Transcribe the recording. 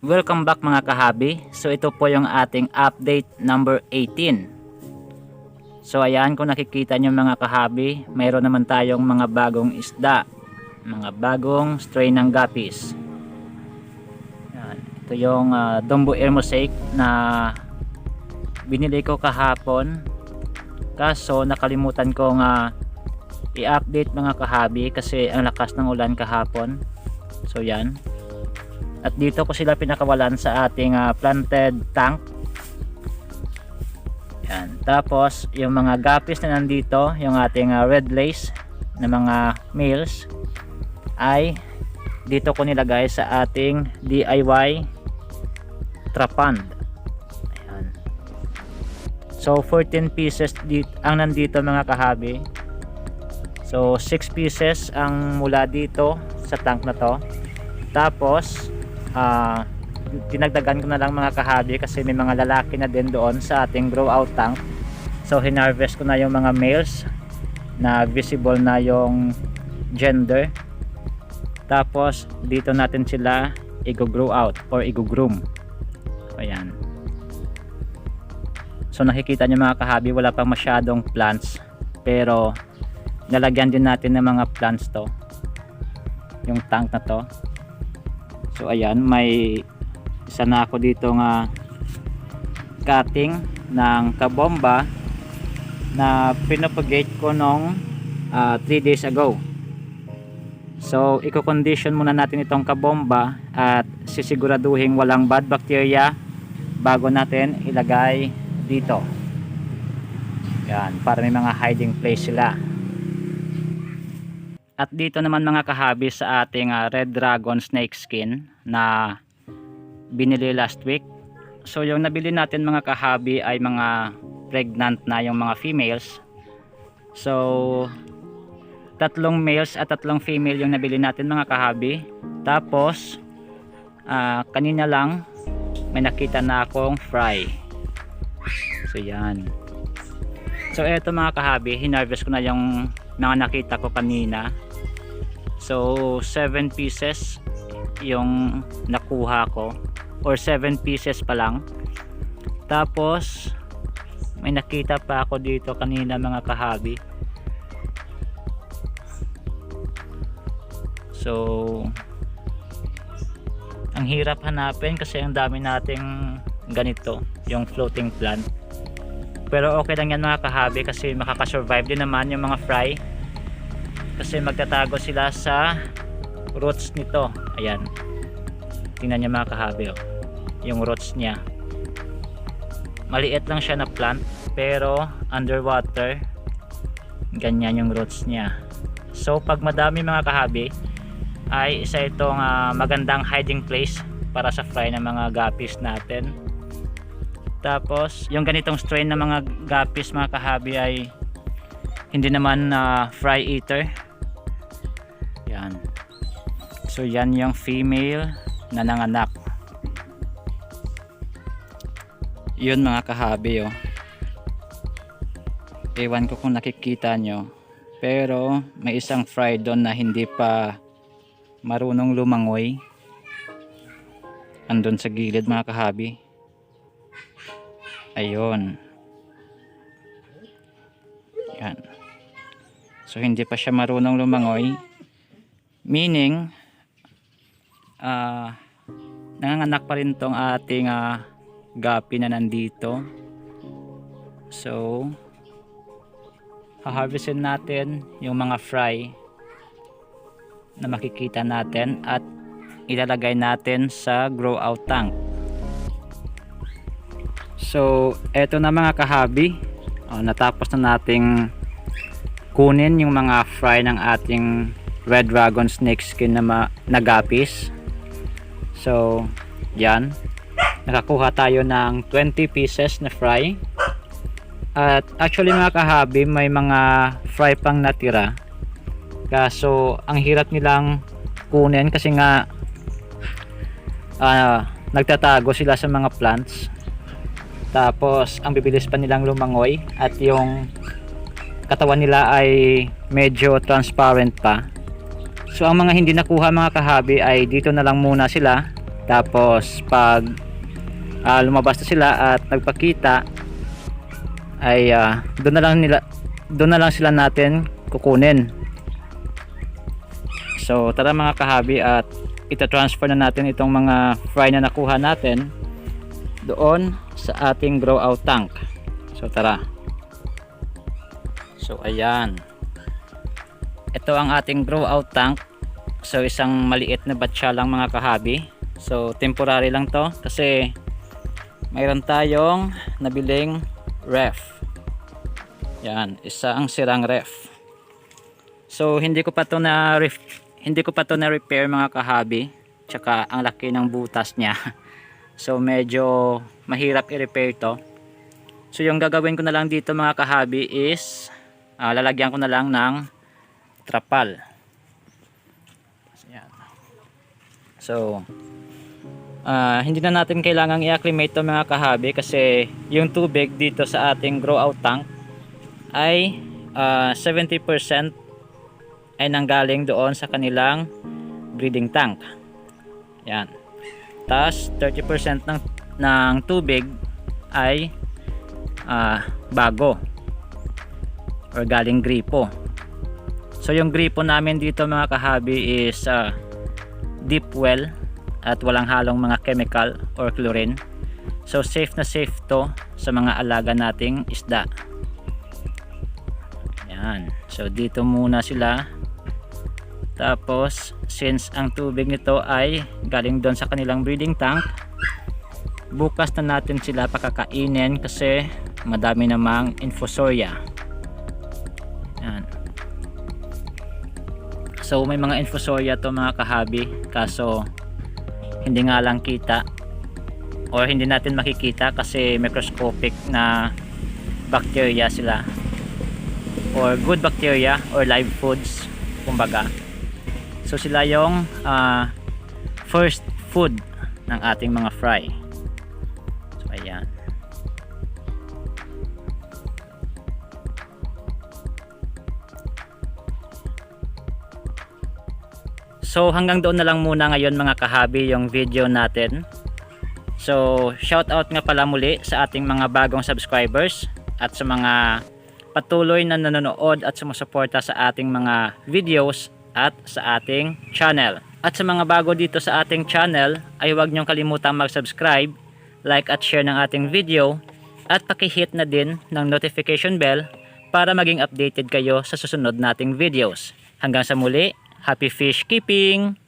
Welcome back mga kahabi. So ito po yung ating update number 18. So ayan kung nakikita nyo mga kahabi, mayroon naman tayong mga bagong isda. Mga bagong stray ng gapis. Ayan. Ito yung ah, uh, Dumbo Air Mosaic na binili ko kahapon. Kaso nakalimutan kong uh, i-update mga kahabi kasi ang lakas ng ulan kahapon. So yan. At dito ko sila pinakawalan sa ating ah, planted tank. Yan. Tapos, yung mga guppies na nandito, yung ating ah, red lace na mga males ay dito ko nilagay sa ating DIY trapand. Ayan. So, 14 pieces dito, ang nandito mga kahabi. So, 6 pieces ang mula dito sa tank na to. Tapos, ah dinagdagan ko na lang mga kahabi kasi may mga lalaki na din doon sa ating grow out tank. So hinarvest ko na yung mga males. Na visible na yung gender. Tapos dito natin sila i-grow out or i-groom. Ayan. So nakikita nyo mga kahabi wala pang masyadong plants. Pero nalagyan din natin ng mga plants to yung tank na to So ayan, may isa na ako dito nga cutting ng kabomba na pinapagate ko nung 3 days ago. So, i-condition muna natin itong kabomba at sisiguraduhin walang bad bacteria bago natin ilagay dito. Yan, para may mga hiding place sila. At dito naman mga kahabi sa ating ah, red dragon snake skin na binili last week. So yung nabili natin mga kahabi ay mga pregnant na yung mga females. So tatlong males at tatlong female yung nabili natin mga kahabi. Tapos ah, kanina lang may nakita na akong fry. So yan. So eto mga kahabi, hinarvest ko na yung mga nakita ko kanina. So 7 pieces yung nakuha ko or 7 pieces pa lang. Tapos may nakita pa ako dito kanina mga kahabi. So ang hirap hanapin kasi ang dami nating ganito, yung floating plant. Pero okay lang yan mga kahabi kasi makakasurvive din naman yung mga fry kasi magtatago sila sa roots nito. Ayan. Tingnan niyo mga kahabi oh. yung roots niya. Maliit lang siya na plant pero underwater. Ganyan yung roots niya. So pag madami mga kahabi ay isa itong ah, magandang hiding place para sa fry ng mga guppies natin. Tapos yung ganitong strain ng mga guppies mga kahabi ay hindi naman na fry eater. So yan yung female na nanganak. Yun mga kahabi oh. Ewan ko kung nakikita nyo. Pero may isang fry doon na hindi pa marunong lumangoy. Andun sa gilid mga kahabi. Ayun. Yan. So hindi pa siya marunong lumangoy meaning uh, nanganganak pa rin tong ating uh, gapi na nandito. So haharvestin natin yung mga fry na makikita natin at ilalagay natin sa grow out tank. So eto na mga kahabi. Oh, natapos na nating kunin yung mga fry ng ating red dragon snake skin na nagapis so yan. Nakakuha tayo ng 20 pieces na fry. At actually mga kahabi may mga fry pang natira. Kaso ang hirap nilang kunin kasi nga uh, nagtatago sila sa mga plants. Tapos ang bibilis pa nilang lumangoy at yung katawan nila ay medyo transparent pa So ang mga hindi nakuha mga kahabi ay dito na lang muna sila Tapos pag ah, lumabas na sila at nagpakita ay ah, doon na lang nila doon na lang sila natin kukunin. So tara mga kahabi at ita-transfer na natin itong mga fry na nakuha natin doon sa ating grow out tank. So tara. So ayan. Ito ang ating grow out tank. So isang maliit na batya lang mga kahabi. So temporary lang to kasi mayroon tayong nabiling ref. Yan, isa ang sirang ref. So hindi ko pa to na ref, hindi ko pa to na repair mga kahabi. Tsaka ang laki ng butas niya. So medyo mahirap i-repair to. So yung gagawin ko na lang dito mga kahabi is ah, lalagyan ko na lang ng trapal. Yan. So ah, hindi na natin kailangang i-acclimate to mga kahabi kasi yung tubig dito sa ating grow out tank ay ah, 70% ay nanggaling doon sa kanilang breeding tank. Yan. Tapos 30% ng ng tubig ay ah, bago or galing gripo. So yung gripo namin dito mga kahabi is ah, deep well at walang halong mga chemical or chlorine. So safe na safe to sa mga alaga nating isda. Yan. So dito muna sila tapos, since ang tubig nito ay galing doon sa kanilang breeding tank, bukas na natin sila pakakainin kasi madami namang infusoria. Yan. So, may mga infusoria to mga kahabi, kaso hindi nga lang kita or hindi natin makikita kasi microscopic na bacteria sila or good bacteria or live foods kumbaga So sila yung ah, first food ng ating mga fry. So hanggang doon na lang muna ngayon mga kahabi yung video natin. So shout out nga pala muli sa ating mga bagong subscribers at sa mga patuloy na nanonood at sumusuporta sa ating mga videos at sa ating channel. At sa mga bago dito sa ating channel ay huwag niyong kalimutang mag-subscribe, like at share ng ating video at pakihit na din ng notification bell para maging updated kayo sa susunod nating videos. Hanggang sa muli, happy fish keeping!